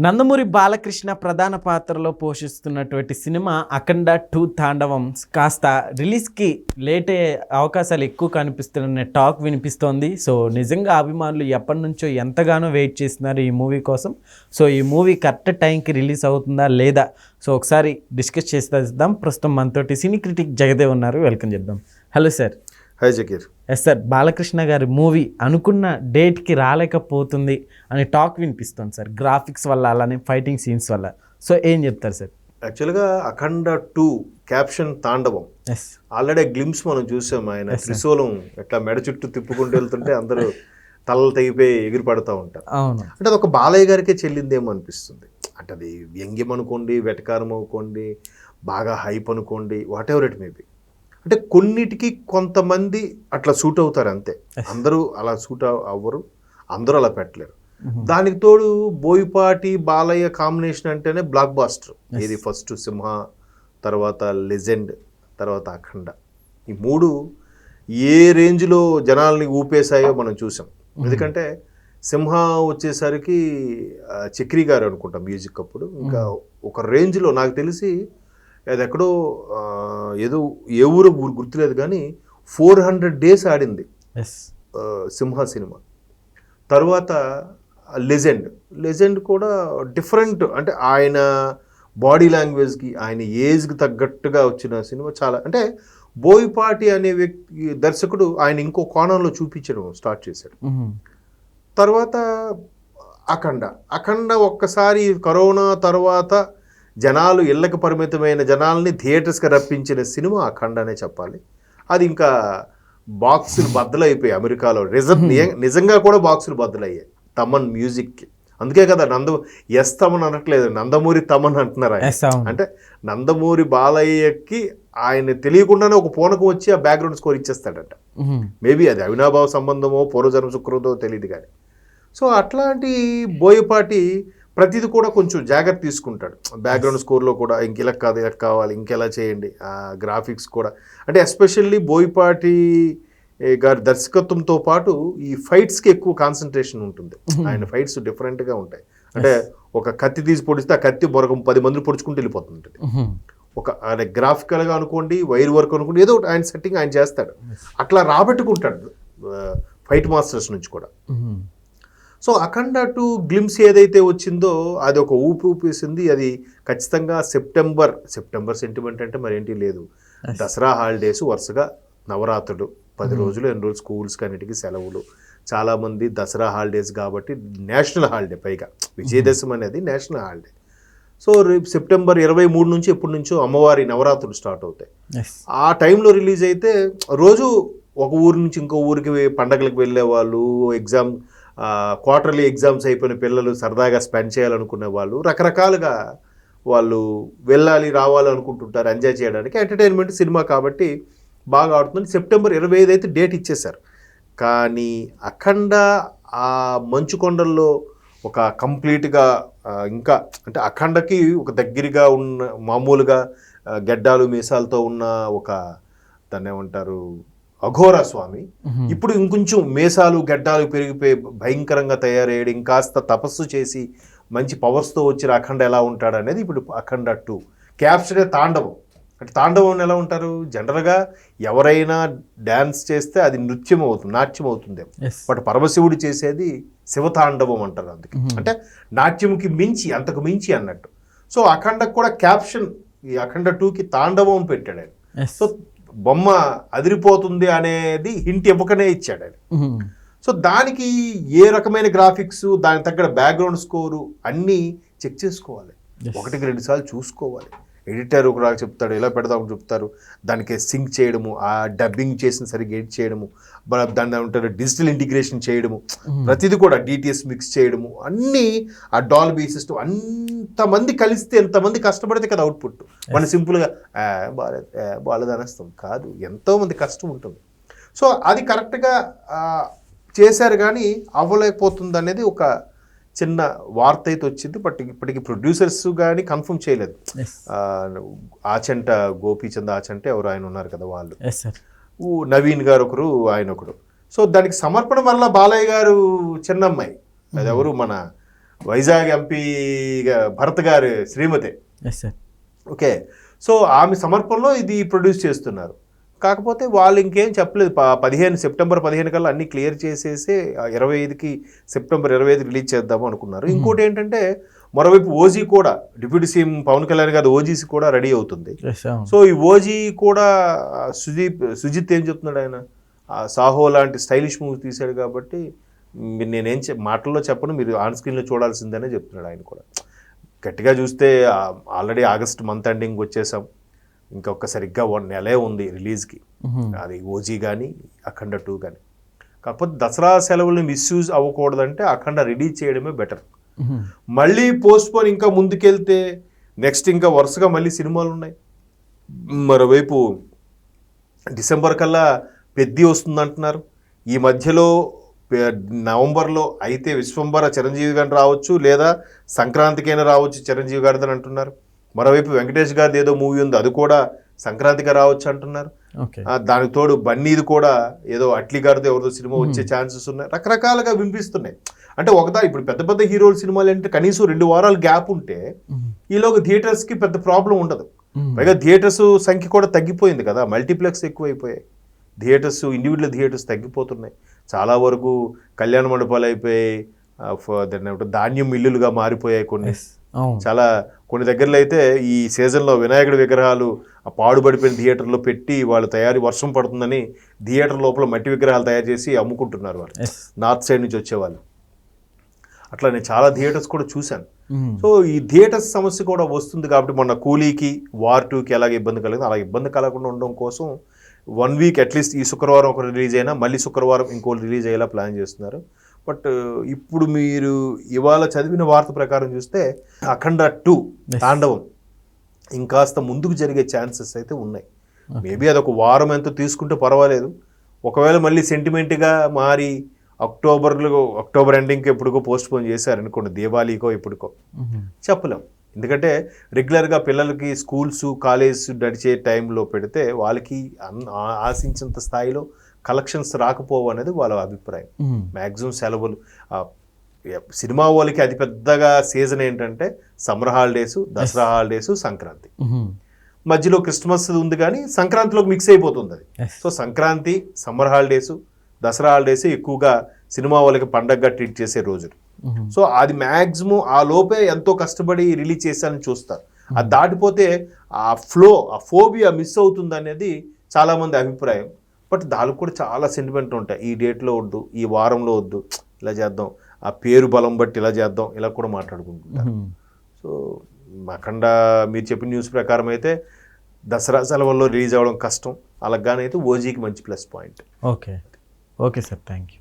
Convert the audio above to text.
నందమూరి బాలకృష్ణ ప్రధాన పాత్రలో పోషిస్తున్నటువంటి సినిమా అఖండ టూ తాండవం కాస్త రిలీజ్కి లేట్ అయ్యే అవకాశాలు ఎక్కువ కనిపిస్తున్న టాక్ వినిపిస్తోంది. సో నిజంగా అభిమానులు ఎప్పటి నుంచో ఎంతగానో వెయిట్ చేస్తున్నారు ఈ మూవీ కోసం. సో ఈ మూవీ కరెక్ట్ టైంకి రిలీజ్ అవుతుందా లేదా? సో ఒకసారి డిస్కస్ చేసేద్దాం. ప్రస్తుతం మనతోటి సినీ క్రిటిక్ జగదేవ్ ఉన్నారు. వెల్కమ్ చేద్దాం. Hello sir. Hi Zakir. Yes sir Balakrishna గారి మూవీ అనుకున్న డేట్కి రాలేకపోతుంది అని టాక్ వినిపిస్తుంది సార్ గ్రాఫిక్స్ వల్ల అలానే ఫైటింగ్ సీన్స్ వల్ల. సో ఏం చెప్తారు సార్? యాక్చువల్గా Akhanda two caption Thandavam. Already glimpse మనం చూసాం ఆయన త్రిశూలం ఎట్లా మెడ చుట్టూ తిప్పుకుంటూ వెళ్తుంటే అందరూ తలలు తెగిపోయి ఎగిరి పడుతూ ఉంటారు. అవును. అంటే అది ఒక బాలయ్య గారికే చెల్లిందేమో అనిపిస్తుంది. అంటే అది వ్యంగ్యం అనుకోండి వెటకారం అనుకోండి బాగా హైప్ అనుకోండి వాట్ ఎవర్ ఇట్ మేబీ అంటే కొన్నిటికి కొంతమంది అట్లా సూట్ అవుతారు అంతే. అందరూ అలా సూట్ అవ్వరు. అందరూ అలా పెట్టలేరు. దానికి తోడు బోయపాటి బాలయ్య కాంబినేషన్ అంటేనే బ్లాక్ బాస్టర్. ఇది ఫస్ట్ సింహ తర్వాత లెజెండ్ తర్వాత అఖండ. ఈ మూడు ఏ రేంజ్లో జనాల్ని ఊపేశాయో మనం చూసాం. ఎందుకంటే సింహ వచ్చేసరికి చక్రి గారు అనుకుంటాం మ్యూజిక్ అప్పుడు. ఇంకా ఒక రేంజ్లో నాకు తెలిసి అది ఎక్కడో ఏదో ఏ ఊరు గుర్తులేదు కానీ ఫోర్ హండ్రెడ్ డేస్ ఆడింది. సింహ సినిమా. తర్వాత లెజెండ్. లెజెండ్ కూడా డిఫరెంట్. అంటే ఆయన బాడీ లాంగ్వేజ్కి ఆయన ఏజ్కి తగ్గట్టుగా వచ్చిన సినిమా చాలా. అంటే బోయపాటి అనే వ్యక్తి దర్శకుడు ఆయన ఇంకో కోణంలో చూపించడం స్టార్ట్ చేశాడు. తర్వాత అఖండ. అఖండ ఒక్కసారి కరోనా తర్వాత జనాలు ఇళ్ళకి పరిమితమైన జనాల్ని థియేటర్స్కి రప్పించిన సినిమా అఖండ అనే చెప్పాలి. అది ఇంకా బాక్సులు బద్దలైపోయాయి అమెరికాలో. నిజం నిజంగా కూడా బాక్సులు బద్దలయ్యాయి. తమన్ మ్యూజిక్కి. అందుకే కదా నంద ఎస్ తమన్ అనట్లేదు నందమూరి తమన్ అంటున్నారు అంటే నందమూరి బాలయ్యకి ఆయన తెలియకుండానే ఒక పూనకం వచ్చి ఆ బ్యాక్గ్రౌండ్ స్కోర్ ఇచ్చేస్తాడట. మేబీ అది అవినాభావ సంబంధమో పూర్వజన్మ సుకృతో తెలియదు కానీ. సో అట్లాంటి బోయపాటి ప్రతిది కూడా కొంచెం జాగ్రత్త తీసుకుంటాడు. బ్యాక్గ్రౌండ్ స్కోర్లో కూడా ఇంక ఇలా కాదు ఇలా కావాలి ఇంకెలా చేయండి ఆ గ్రాఫిక్స్ కూడా. అంటే ఎస్పెషల్లీ బోయపాటి గారి దర్శకత్వంతో పాటు ఈ ఫైట్స్కి ఎక్కువ కాన్సన్ట్రేషన్ ఉంటుంది. ఆయన ఫైట్స్ డిఫరెంట్గా ఉంటాయి. అంటే ఒక కత్తి తీసి పొడిస్తే ఆ కత్తి బొరగం పది మందిని పొడుచుకుంటూ వెళ్ళిపోతుంటుంది. ఒక ఆయన గ్రాఫికల్గా అనుకోండి వైర్ వర్క్ అనుకోండి ఏదో ఒకటి ఆయన సెట్టింగ్ ఆయన చేస్తాడు. అట్లా రాబట్టుకుంటాడు ఫైట్ మాస్టర్స్ నుంచి కూడా. సో అఖండ టు గ్లిమ్స్ ఏదైతే వచ్చిందో అది ఒక ఊపి ఊపేసింది. అది ఖచ్చితంగా సెప్టెంబర్ సెప్టెంబర్ సెంటిమెంట్ అంటే మరేంటి లేదు. దసరా హాలిడేస్ వరుసగా నవరాత్రులు పది రోజులు ఎన్ని రోజులు స్కూల్స్కి అన్నిటికీ సెలవులు. చాలామంది దసరా హాలిడేస్ కాబట్టి నేషనల్ హాలిడే పైగా. విజయదశమి అనేది నేషనల్ హాలిడే. సో రేపు సెప్టెంబర్ ఇరవై మూడు నుంచి ఎప్పటి నుంచో అమ్మవారి నవరాత్రులు స్టార్ట్ అవుతాయి. ఆ టైంలో రిలీజ్ అయితే రోజు ఒక ఊరి నుంచి ఇంకో ఊరికి పండగలకు వెళ్ళే వాళ్ళు ఎగ్జామ్ క్వార్టర్లీ ఎగ్జామ్స్ అయిపోయిన పిల్లలు సరదాగా స్పెండ్ చేయాలనుకునే వాళ్ళు రకరకాలుగా వాళ్ళు వెళ్ళాలి రావాలి అనుకుంటుంటారు ఎంజాయ్ చేయడానికి. ఎంటర్టైన్మెంట్ సినిమా కాబట్టి బాగా ఆడుతుంది సెప్టెంబర్ ఇరవై ఐదు అయితే డేట్ ఇచ్చేశారు. కానీ అఖండ ఆ మంచు కొండల్లో ఒక కంప్లీట్గా ఇంకా అంటే అఖండకి ఒక దగ్గరగా ఉన్న మామూలుగా గెడ్డాలు మీసాలతో ఉన్న ఒక దాన్ని ఏమంటారు? అఘోరా స్వామి. ఇప్పుడు ఇంకొంచెం మీసాలు గెడ్డాలు పెరిగిపోయి భయంకరంగా తయారయ్యాడు. ఇంకాస్త తపస్సు చేసి మంచి పవర్స్తో వచ్చిన అఖండ ఎలా ఉంటాడు అనేది ఇప్పుడు అఖండ టూ క్యాప్చరే తాండవం. అంటే తాండవం ఎలా ఉంటారు? జనరల్గా ఎవరైనా డ్యాన్స్ చేస్తే అది నృత్యం అవుతుంది నాట్యం అవుతుంది బట్ పరమశివుడు చేసేది శివతాండవం అంటారు అందుకే. అంటే నాట్యంకి మించి అంతకు మించి అన్నట్టు. సో అఖండకు కూడా క్యాప్షన్ ఈ అఖండ టూకి తాండవం పెట్టాడు ఆయన. సో బొమ్మ అదిరిపోతుంది అనేది హింట్ ఇవ్వకనే ఇచ్చాడు ఆయన. సో దానికి ఏ రకమైన గ్రాఫిక్స్ దానికి తగ్గ బ్యాక్గ్రౌండ్ స్కోరు అన్నీ చెక్ చేసుకోవాలి. ఒకటికి రెండు సార్లు చూసుకోవాలి ఎడిటర్ ఒక రాగా చెప్తాడు ఎలా పెడదామని చెప్తారు. దానికి సింక్ చేయడము ఆ డబ్బింగ్ చేసిన సరిగ్గా ఎడిట్ చేయడము దాన్ని ఏమంటారు డిజిటల్ ఇంటిగ్రేషన్ చేయడము ప్రతిదీ కూడా డిటిఎస్ మిక్స్ చేయడము అన్నీ ఆ డాల్బీ సిస్టమ్ అంతమంది కలిస్తే ఎంతమంది కష్టపడితే కదా అవుట్పుట్ మన సింపుల్గా "ఆ, బాలేదు ఆ, బాలేదు అనేస్తాం కాదు ఎంతోమంది కష్టం ఉంటుంది. సో అది కరెక్ట్గా చేశారు కానీ అవ్వలేకపోతుంది అనేది ఒక చిన్న వార్త అయితే వచ్చింది బట్ ఇప్పటికి ప్రొడ్యూసర్స్ కానీ కన్ఫర్మ్ చేయలేదు. ఆచంట గోపీచంద్ ఆచంట ఎవరు ఆయన ఉన్నారు కదా వాళ్ళు. నవీన్ గారు ఒకరు ఆయన ఒకడు. సో దానికి సమర్పణ వల్ల బాలయ్య గారు చిన్నమ్మాయి. అది ఎవరు? మన వైజాగ్ ఎంపీ భరత్ గారి శ్రీమతి. ఓకే. సో ఆమె సమర్పణలో ఇది ప్రొడ్యూస్ చేస్తున్నారు. కాకపోతే వాళ్ళు ఇంకేం చెప్పలేదు. పదిహేను సెప్టెంబర్ పదిహేను కల్లా అన్ని క్లియర్ చేసేసి ఇరవై ఐదుకి సెప్టెంబర్ ఇరవై ఐదు రిలీజ్ చేద్దాము అనుకున్నారు. ఇంకోటి ఏంటంటే మరోవైపు ఓజీ కూడా డిప్యూటీ సీఎం పవన్ కళ్యాణ్ గారి ఓజీసీ కూడా రెడీ అవుతుంది. సో ఈ ఓజీ కూడా సుదీప్ సుజిత్ ఏం చెప్తున్నాడు ఆయన? ఆ సాహో లాంటి స్టైలిష్ మూవీ తీశాడు కాబట్టి మీరు నేనేం మాటల్లో చెప్పను మీరు ఆన్ స్క్రీన్లో చూడాల్సిందనే చెప్తున్నాడు ఆయన కూడా. గట్టిగా చూస్తే ఆల్రెడీ ఆగస్ట్ మంత్ ఎండింగ్ వచ్చేసాం. ఇంకొక సరిగ్గా వన్ నెలే ఉంది రిలీజ్కి. అది ఓజీ కానీ అఖండ టూ కానీ కాకపోతే దసరా సెలవులు మిస్యూజ్ అవ్వకూడదంటే అఖండ రిలీజ్ చేయడమే బెటర్. మళ్ళీ పోస్ట్ పోన్ ఇంకా ముందుకెళ్తే నెక్స్ట్ ఇంకా వరుసగా మళ్ళీ సినిమాలు ఉన్నాయి మరోవైపు డిసెంబర్ కల్లా పెద్ది వస్తుంది అంటున్నారు ఈ మధ్యలో నవంబర్లో అయితే విశ్వంబర చిరంజీవి గారిని రావచ్చు లేదా సంక్రాంతికైనా రావచ్చు చిరంజీవి గారిది అని అంటున్నారు. మరోవైపు వెంకటేష్ గారిది ఏదో మూవీ ఉంది అది కూడా సంక్రాంతికి రావచ్చు అంటున్నారు. దానికి తోడు బన్నీది కూడా ఏదో అట్లీ గారితో ఎవరిదో సినిమా వచ్చే ఛాన్సెస్ ఉన్నాయి. రకరకాలుగా వినిపిస్తున్నాయి. అంటే ఒకదా ఇప్పుడు పెద్ద పెద్ద హీరోల సినిమాలు అంటే కనీసం రెండు వారాలు గ్యాప్ ఉంటే. ఈలోగా థియేటర్స్కి పెద్ద ప్రాబ్లం ఉండదు. పైగా థియేటర్స్ సంఖ్య కూడా తగ్గిపోయింది కదా మల్టీప్లెక్స్ ఎక్కువైపోయాయి. థియేటర్స్ ఇండివిజువల్ థియేటర్స్ తగ్గిపోతున్నాయి. చాలా వరకు కళ్యాణ మండపాలు అయిపోయాయి దాన్ని ధాన్యం మిల్లులుగా మారిపోయాయి కొన్ని. చాలా కొన్ని దగ్గరలో అయితే ఈ సీజన్లో వినాయకుడి విగ్రహాలు ఆ పాడుబడిపోయిన థియేటర్లో పెట్టి వాళ్ళు తయారీ వర్షం పడుతుందని థియేటర్ లోపల మట్టి విగ్రహాలు తయారు చేసి అమ్ముకుంటున్నారు వాళ్ళు. నార్త్ సైడ్ నుంచి వచ్చేవాళ్ళు అట్లా నేను చాలా థియేటర్స్ కూడా చూశాను. సో ఈ థియేటర్స్ సమస్య కూడా వస్తుంది కాబట్టి మొన్న కూలీకి వార్ టూకి ఎలాగ ఇబ్బంది కలిగింది అలా ఇబ్బంది కలగకుండా ఉండడం కోసం వన్ వీక్ అట్లీస్ట్ ఈ శుక్రవారం ఒక రిలీజ్ అయినా మళ్ళీ శుక్రవారం ఇంకోటి రిలీజ్ అయ్యేలా ప్లాన్ చేస్తున్నారు. బట్ ఇప్పుడు మీరు ఇవాళ చదివిన వార్త ప్రకారం చూస్తే అఖండ టూ. తాండవం ఇంకాస్త ముందుకు జరిగే ఛాన్సెస్ అయితే ఉన్నాయి మేబీ అది ఒక వారం ఎంతో తీసుకుంటే పర్వాలేదు ఒకవేళ మళ్ళీ సెంటిమెంట్గా మారి అక్టోబర్లో అక్టోబర్ ఎండింగ్కి ఎప్పుడుకో పోస్ట్ పోన్ చేశారనుకోండి దీవాళీకో ఎప్పుడుకో మ్మ్. చెప్పలేం ఎందుకంటే రెగ్యులర్గా పిల్లలకి స్కూల్స్ కాలేజ్ నడిచే టైంలో పెడితే వాళ్ళకి ఆశించినంత స్థాయిలో కలెక్షన్స్ రాకపోవు అనేది వాళ్ళ అభిప్రాయం. మ్యాక్సిమం సెలవులు సినిమా వాళ్ళకి అతి పెద్దగా సీజన్ ఏంటంటే summer holidays Dasara holidays Sankranti. మధ్యలో క్రిస్మస్ ఉంది కానీ సంక్రాంతిలోకి మిక్స్ అయిపోతుంది అది. So Sankranti summer holidays Dasara holidays ఎక్కువగా సినిమా వాళ్ళకి పండగగా ట్రీట్ చేసే రోజులు. సో అది మ్యాక్సిమం ఆ లోపే ఎంతో కష్టపడి రిలీజ్ చేశారని చూస్తారు. అది దాటిపోతే ఆ ఫ్లో ఆ ఫోబియా మిస్ అవుతుంది అనేది చాలామంది అభిప్రాయం. బట్ దానికి కూడా చాలా సెంటిమెంట్ ఉంటాయి. ఈ డేట్లో వద్దు ఈ వారంలో వద్దు ఇలా చేద్దాం ఆ పేరు బలం బట్టి ఇలా చేద్దాం ఇలా కూడా మాట్లాడుకుంటుంటారు. సో అఖండ మీరు చెప్పిన న్యూస్ ప్రకారం అయితే దసరా సెలవుల్లో రిలీజ్ అవ్వడం కష్టం. అలాగానైతే ఓజీకి మంచి plus point okay okay sir thank you